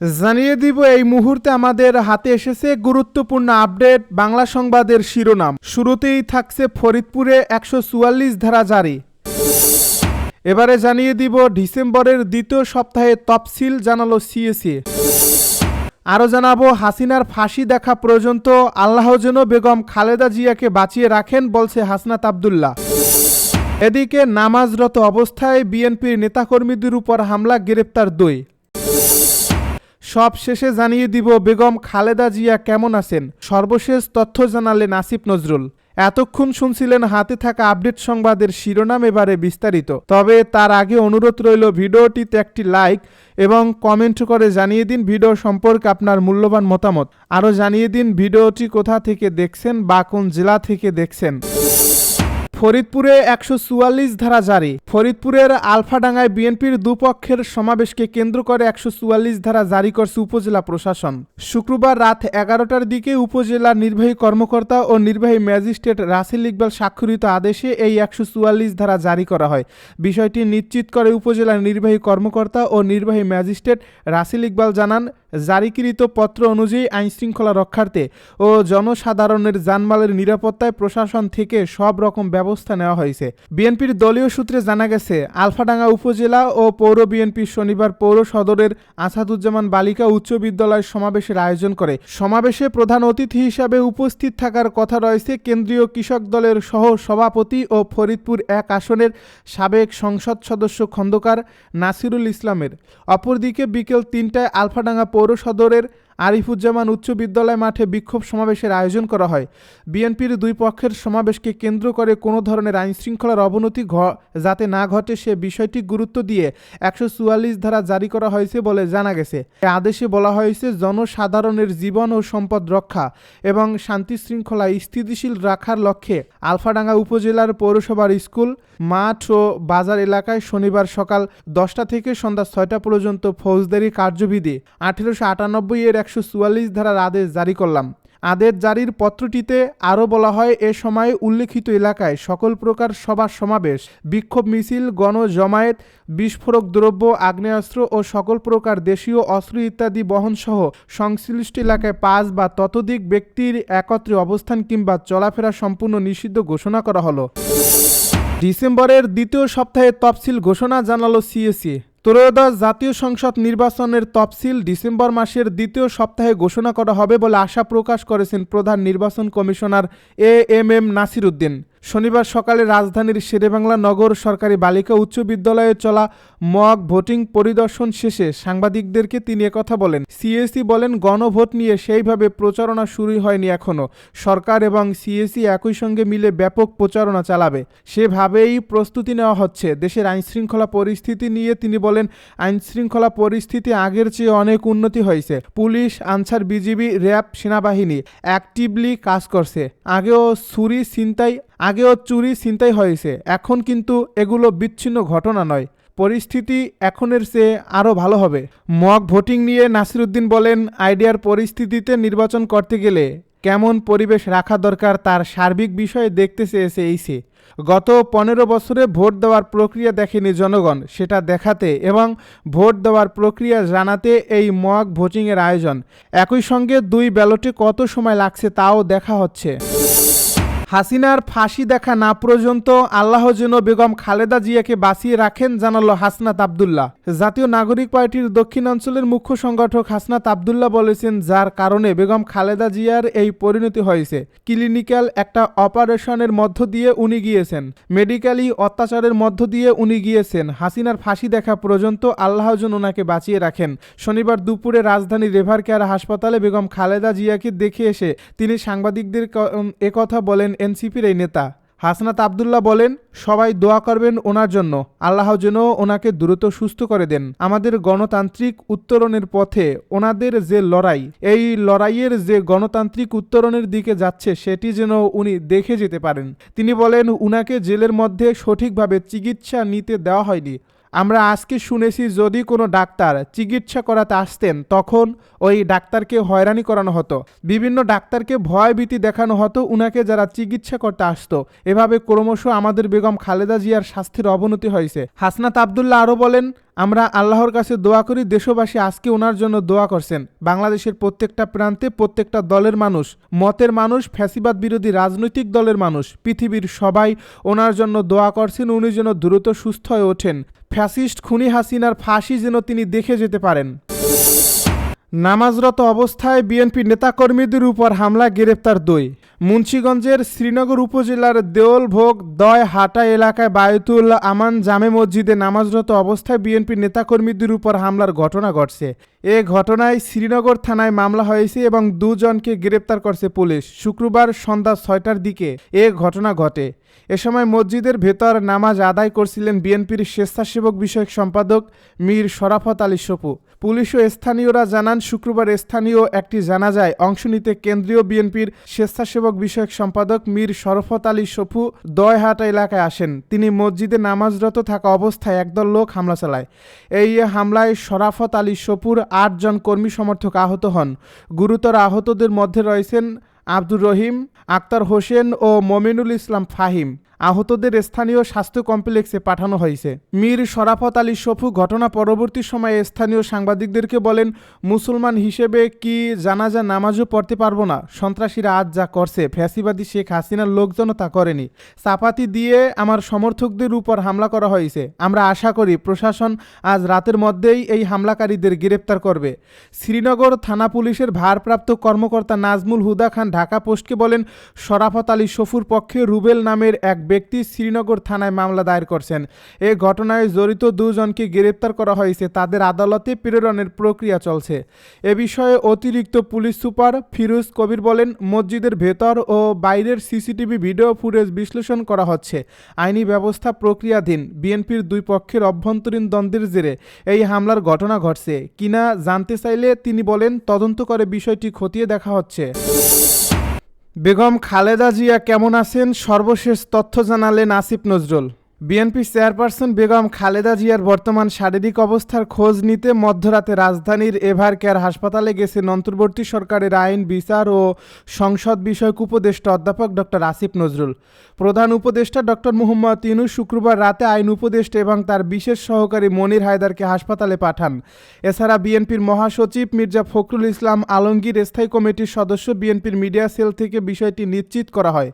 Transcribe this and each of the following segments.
জানিয়ে দিব, এই মুহূর্তে আমাদের হাতে এসেছে গুরুত্বপূর্ণ আপডেট বাংলা সংবাদের শিরোনাম। শুরুতেই থাকছে ফরিদপুরে একশো চুয়াল্লিশ ধারা জারি। এবারে জানিয়ে দিব, ডিসেম্বরের দ্বিতীয় সপ্তাহে তফসিল জানালো সিএসি আরও জানাব, হাসিনার ফাঁসি দেখা পর্যন্ত আল্লাহ যেন বেগম খালেদা জিয়াকে বাঁচিয়ে রাখেন বলছে হাসনাত আবদুল্লাহ। এদিকে নামাজরত অবস্থায় বিএনপির নেতাকর্মীদের উপর হামলা, গ্রেপ্তার দুই। সব শেষে জানিয়ে দিব, বেগম খালেদা জিয়া কেমন আছেন? সর্বশেষ তথ্য জানালেন আসিফ নজরুল। এতক্ষণ শুনছিলেন হাতে থাকা আপডেট সংবাদের শিরোনাম এবারে বিস্তারিত। তবে তার আগে অনুরোধ রইল, ভিডিওটিতে একটি লাইক এবং কমেন্ট করে জানিয়ে দিন ভিডিও সম্পর্কে আপনার মূল্যবান মতামত। আরও জানিয়ে দিন ভিডিওটি কোথা থেকে দেখছেন বা কোন জেলা থেকে দেখছেন। ফরিদপুরে একশো চুয়াল্লিশ ধারা জারি। ফরিদপুরের আলফাডাঙ্গায় বিএনপির দুপক্ষের সমাবেশকে কেন্দ্র করে একশো চুয়াল্লিশ ধারা জারি করছে উপজেলা প্রশাসন। শুক্রবার রাত এগারোটার দিকে উপজেলা নির্বাহী কর্মকর্তা ও নির্বাহী ম্যাজিস্ট্রেট রাসেল ইকবাল স্বাক্ষরিত আদেশে এই একশো চুয়াল্লিশ ধারা জারি করা হয়। বিষয়টি নিশ্চিত করে উপজেলার নির্বাহী কর্মকর্তা ও নির্বাহী ম্যাজিস্ট্রেট রাসেল ইকবাল জানান, জারিকৃত পত্র অনুযায়ী আইনশৃঙ্খলা রক্ষার্থে ও জনসাধারণের জানমালের নিরাপত্তায় প্রশাসন থেকে সব রকম ব্যবস্থা নেওয়া হয়েছে। বিএনপির দলীয় সূত্রে জানা গেছে, আলফাডাঙ্গা উপজেলা ও পৌর বিএনপি শনিবার পৌর সদরের আসাদুজ্জামান বালিকা উচ্চ বিদ্যালয় সমাবেশের আয়োজন করে। সমাবেশে প্রধান অতিথি হিসাবে উপস্থিত থাকার কথা রয়েছে কেন্দ্রীয় কৃষক দলের সহ সভাপতি ও ফরিদপুর এক আসনের সাবেক সংসদ সদস্য খন্দকার নাসিরুল ইসলামের। অপরদিকে বিকেল তিনটায় আলফাডাঙ্গা পৌর সদরের আরিফুজ্জামান উচ্চ বিদ্যালয় মাঠে বিক্ষোভ সমাবেশের আয়োজন করা হয়। বিএনপির দুই পক্ষের সমাবেশকে কেন্দ্র করে কোনো ধরনের আইনশৃঙ্খলার অবনতি ঘ- যাতে না ঘটে সে বিষয়টি গুরুত্ব দিয়ে একশো চুয়াল্লিশ ধারা জারি করা হয়েছে বলে জানা গেছে। আদেশে বলা হয়েছে, জনসাধারণের জীবন ও সম্পদ রক্ষা এবং শান্তি শৃঙ্খলা স্থিতিশীল রাখার লক্ষ্যে আলফাডাঙ্গা উপজেলার পৌরসভার স্কুল, মাঠ ও বাজার এলাকায় শনিবার সকাল দশটা থেকে সন্ধ্যা ছয়টা পর্যন্ত ফৌজদারি কার্যবিধি আঠেরোশো আটানব্বই এর একশো চুয়াল্লিশ ধারার আদেশ জারি করলাম। আদেশ জারির পত্রটিতে আরও বলা হয়, এ সময় উল্লেখিত এলাকায় সকল প্রকার সভা সমাবেশ, বিক্ষোভ মিছিল, গণজমায়েত, বিস্ফোরক দ্রব্য, আগ্নেয়াস্ত্র ও সকল প্রকার দেশীয় অস্ত্র ইত্যাদি বহনসহ সংশ্লিষ্ট এলাকায় পাঁচ বা ততোধিক ব্যক্তির একত্রে অবস্থান কিংবা চলাফেরা সম্পূর্ণ নিষিদ্ধ ঘোষণা করা হলো। ডিসেম্বরের দ্বিতীয় সপ্তাহে তফসিল ঘোষণা জানালো সিএসি ত্রয়োদশ জাতীয় সংসদ নির্বাচনের তফসিল ডিসেম্বর মাসের দ্বিতীয় সপ্তাহে ঘোষণা করা হবে বলে আশা প্রকাশ করেছেন প্রধান নির্বাচন commissioner A M M Nasir Uddin শনিবার সকালে রাজধানীর শেরেবাংলা নগর সরকারি বালিকা উচ্চ বিদ্যালয়ে চলা মক ভোটিং পরিদর্শন শেষে সাংবাদিকদেরকে তিনি একথা বলেন সিএসি বলেন গণভোট নিয়ে সেইভাবে প্রচারণা শুরু হয়নি এখনও সরকার এবং সিএসি একই সঙ্গে মিলে ব্যাপক প্রচারণা চালাবে। সেভাবেই প্রস্তুতি নেওয়া হচ্ছে। দেশের আইনশৃঙ্খলা পরিস্থিতি নিয়ে তিনি বলেন, আইনশৃঙ্খলা পরিস্থিতি আগের চেয়ে অনেক উন্নতি হয়েছে। পুলিশ, আনসার বিজিবি, র্যাব, সেনাবাহিনী অ্যাক্টিভলি কাজ করছে। আগেও ছুরি, ছিনতাই আগেও চুরি ছিনতাই হয়েছে, এখন কিন্তু এগুলো বিচ্ছিন্ন ঘটনা নয়। পরিস্থিতি এখনের চেয়ে আরও ভালো হবে। মক ভোটিং নিয়ে নাসিরুদ্দিন বলেন, আইডিয়ার পরিস্থিতিতে নির্বাচন করতে গেলে কেমন পরিবেশ রাখা দরকার তার সার্বিক বিষয়ে দেখতে চেয়েছে এইসে গত পনেরো বছরে ভোট দেওয়ার প্রক্রিয়া দেখেনি জনগণ, সেটা দেখাতে এবং ভোট দেওয়ার প্রক্রিয়া জানাতে এই মক ভোটিংয়ের আয়োজন। একই সঙ্গে দুই ব্যালটে কত সময় লাগছে তাও দেখা হচ্ছে। হাসিনার ফাঁসি দেখা না পর্যন্ত আল্লাহ যেন বেগম খালেদা জিয়াকে বাঁচিয়ে রাখেন জানালো হাসনাত আবদুল্লাহ। জাতীয় নাগরিক পার্টির দক্ষিণাঞ্চলের মুখ্য সংগঠক হাসনাত আবদুল্লাহ বলেছেন, যার কারণে বেগম খালেদা জিয়ার এই পরিণতি হয়েছে। ক্লিনিক্যাল একটা অপারেশনের মধ্য দিয়ে উনি গিয়েছেন। মেডিকেলি অত্যাচারের মধ্য দিয়ে উনি গিয়েছেন। হাসিনার ফাঁসি দেখা পর্যন্ত আল্লাহ যেন ওনাকে বাঁচিয়ে রাখেন। শনিবার দুপুরে রাজধানীর রেভার কেয়ার হাসপাতালে বেগম খালেদা জিয়াকে দেখে এসে তিনি সাংবাদিকদের একথা বলেন এনসিপির এই নেতা। হাসনাত আবদুল্লাহ বলেন, সবাই দোয়া করবেন ওনার জন্য। আল্লাহ যেন ওনাকে দ্রুত সুস্থ করে দেন। আমাদের গণতান্ত্রিক উত্তরণের পথে ওনাদের যে লড়াই, এই লড়াইয়ের যে গণতান্ত্রিক উত্তরণের দিকে যাচ্ছে, সেটি যেন উনি দেখে যেতে পারেন। তিনি বলেন, উনাকে জেলের মধ্যে সঠিকভাবে চিকিৎসা নিতে দেওয়া হয়নি। আমরা আজকে শুনেছি যদি কোনো ডাক্তার চিকিৎসা করাতে আসতেন, তখন ওই ডাক্তারকে হয়রানি করানো হতো। বিভিন্ন ডাক্তারকে ভয় ভীতি দেখানো হতো, উনাকে যারা চিকিৎসা করতে আসতো। এভাবে ক্রমশ আমাদের বেগম খালেদা জিয়ার স্বাস্থ্যের অবনতি হয়েছে। হাসনাত আবদুল্লাহ আরও বলেন আমরা আল্লাহর কাছে দোয়া করি, দেশবাসী আজকে ওনার জন্য দোয়া করছেন। বাংলাদেশের প্রত্যেকটা প্রান্তে প্রত্যেকটা দলের মানুষ, মতের মানুষ, ফ্যাসিবাদ বিরোধী রাজনৈতিক দলের মানুষ, পৃথিবীর সবাই ওনার জন্য দোয়া করছেন, উনি যেন দ্রুত সুস্থ হয়ে ওঠেন। ফ্যাসিস্ট খুনি হাসিনার ফাঁসি যেন তিনি দেখে যেতে পারেন। নামাজরত অবস্থায় বিএনপি নেতাকর্মীদের উপর হামলা, গ্রেপ্তার দুই। মুন্সীগঞ্জের শ্রীনগর উপজেলার দেওলভোগ দয় হাটা এলাকায় বায়তুল আমান জামে মসজিদে নামাজরত অবস্থায় বিএনপি নেতাকর্মীদের উপর হামলার ঘটনা ঘটছে। এ ঘটনায় শ্রীনগর থানায় মামলা হয়েছে এবং দুজনকে গ্রেপ্তার করছে পুলিশ। শুক্রবার সন্ধ্যা ছয়টার দিকে এ ঘটনা ঘটে। এ সময় মসজিদের ভেতর নামাজ আদায় করছিলেন বিএনপির স্বেচ্ছাসেবক বিষয়ক সম্পাদক মীর শরাফত আলী সপু। পুলিশ ও স্থানীয়রা জানান, শুক্রবার স্থানীয় একটি জানাজায় অংশ নিতে কেন্দ্রীয় বিএনপির স্বেচ্ছাসেবক বিষয়ক সম্পাদক মীর শরফত আলী সপু দয়হাটা এলাকায় আসেন। তিনি মসজিদে নামাজরত থাকা অবস্থায় একদল লোক হামলা চালায়। এই হামলায় শরাফত আলী সপুর আটজন কর্মী সমর্থক আহত হন। গুরুতর আহতদের মধ্যে রয়েছেন আব্দুর রহিম, আক্তার হোসেন ও মমিনুল ইসলাম ফাহিম আহতদের স্থানীয় স্বাস্থ্য কমপ্লেক্সে পাঠানো হয়েছে। মীর শরাফত আলী সফু ঘটনা পরবর্তী সময়ে স্থানীয় সাংবাদিকদেরকে বলেন, মুসলমান হিসেবে কি জানাজা, নামাজও পড়তে পারব না? সন্ত্রাসীরা আজ যা করছে, ফ্যাসিবাদী শেখ হাসিনার লোকজনও তা করেনি। চাপাতি দিয়ে আমার সমর্থকদের উপর হামলা করা হয়েছে। আমরা আশা করি প্রশাসন আজ রাতের মধ্যেই এই হামলাকারীদের গ্রেপ্তার করবে। শ্রীনগর থানা পুলিশের ভারপ্রাপ্ত কর্মকর্তা নাজমুল হুদা খান ঢাকা পোস্টকে বলেন শরাফত আলী সফুর পক্ষে রুবেল নামের এক ব্যক্তি শ্রীনগর থানায় মামলা দায়ের করছেন। এ ঘটনায় জড়িত দুজনকে গ্রেপ্তার করা হয়েছে, তাদের আদালতে প্রেরণের প্রক্রিয়া চলছে। এ বিষয়ে অতিরিক্ত পুলিশ সুপার ফিরোজ কবির বলেন, মসজিদের ভেতর ও বাইরের সিসিটিভি ভিডিও ফুটেজ বিশ্লেষণ করা হচ্ছে। আইনি ব্যবস্থা প্রক্রিয়াধীন, বিএনপির দুই পক্ষের অভ্যন্তরীণ দ্বন্দ্বের জেরে এই হামলার ঘটনা ঘটছে। কিনা জানতে চাইলে তিনি বলেন, তদন্ত করে বিষয়টি খতিয়ে দেখা হচ্ছে। বেগম খালেদা জিয়া কেমন আছেন? সর্বশেষ তথ্য জানালেন আসিফ নজরুল। বিএনপি চেয়ারপারসন বেগম খালেদা জিয়ার বর্তমান শারীরিক অবস্থার খোঁজ নিতে মধ্যরাতে রাজধানীর এভার কেয়ার হাসপাতালে গেছেন অন্তর্বর্তী সরকারের আইন, বিচার ও সংসদ বিষয়ক উপদেষ্টা অধ্যাপক ডক্টর আসিফ নজরুল। প্রধান উপদেষ্টা ডক্টর মুহম্মদ ইনুস শুক্রবার রাতে আইন উপদেষ্টা এবং তার বিশেষ সহকারী মনির হায়দারকে হাসপাতালে পাঠান। এছাড়া বিএনপির মহাসচিব মির্জা ফখরুল ইসলাম আলমগীর স্থায়ী কমিটির সদস্য বিএনপির মিডিয়া সেল থেকে বিষয়টি নিশ্চিত করা হয়।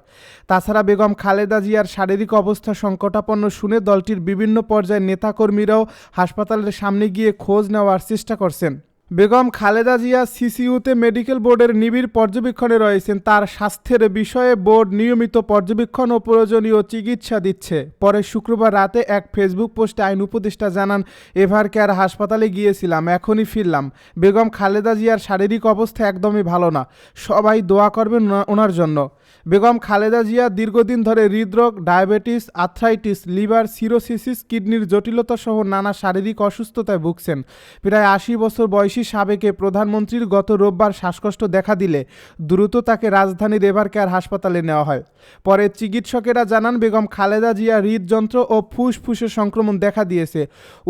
তাছাড়া বেগম খালেদা জিয়ার শারীরিক অবস্থা সংকটাপন্ন শুনে দলটির বিভিন্ন পর্যায়ের নেতাকর্মীরাও হাসপাতালের সামনে গিয়ে খোঁজ নেওয়ার চেষ্টা করছেন। বেগম খালেদা জিয়া সিসিউতে মেডিকেল বোর্ডের নিবিড় পর্যবেক্ষণে রয়েছেন। তার স্বাস্থ্যের বিষয়ে বোর্ড নিয়মিত পর্যবেক্ষণ ও প্রয়োজনীয় চিকিৎসা দিচ্ছে। পরে শুক্রবার রাতে এক ফেসবুক পোস্টে আইন উপদেষ্টা জানান, এভার কেয়ার হাসপাতালে গিয়েছিলাম, এখনই ফিরলাম। বেগম খালেদা জিয়ার শারীরিক অবস্থা একদমই ভালো না। সবাই দোয়া করবেন ওনার জন্য। বেগম খালেদা জিয়া দীর্ঘদিন ধরে হৃদরোগ, ডায়াবেটিস, আর্থ্রাইটিস, লিভার সিরোসিসিস, কিডনির জটিলতা সহ নানা শারীরিক অসুস্থতায় ভুগছেন। প্রায় আশি বছর বয়সী সাবেকে প্রধানমন্ত্রীর গত রোববার শ্বাসকষ্ট দেখা দিলে দ্রুত তাকে রাজধানীর এভার কেয়ার হাসপাতালে নেওয়া হয়। পরে চিকিৎসকেরা জানান, বেগম খালেদা জিয়া হৃদযন্ত্র ও ফুসফুসে সংক্রমণ দেখা দিয়েছে।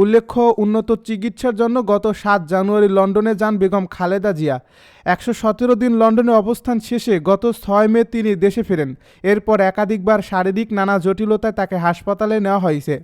উল্লেখ্য, উন্নত চিকিৎসার জন্য গত সাত জানুয়ারি লন্ডনে যান বেগম খালেদা জিয়া। একশো সতেরো দিন লন্ডনে অবস্থান শেষে গত ছয় মে তিনি দেশে ফেরেন। এরপর একাধিকবার শারীরিক নানা জটিলতায় তাকে হাসপাতালে নেওয়া হয়েছে।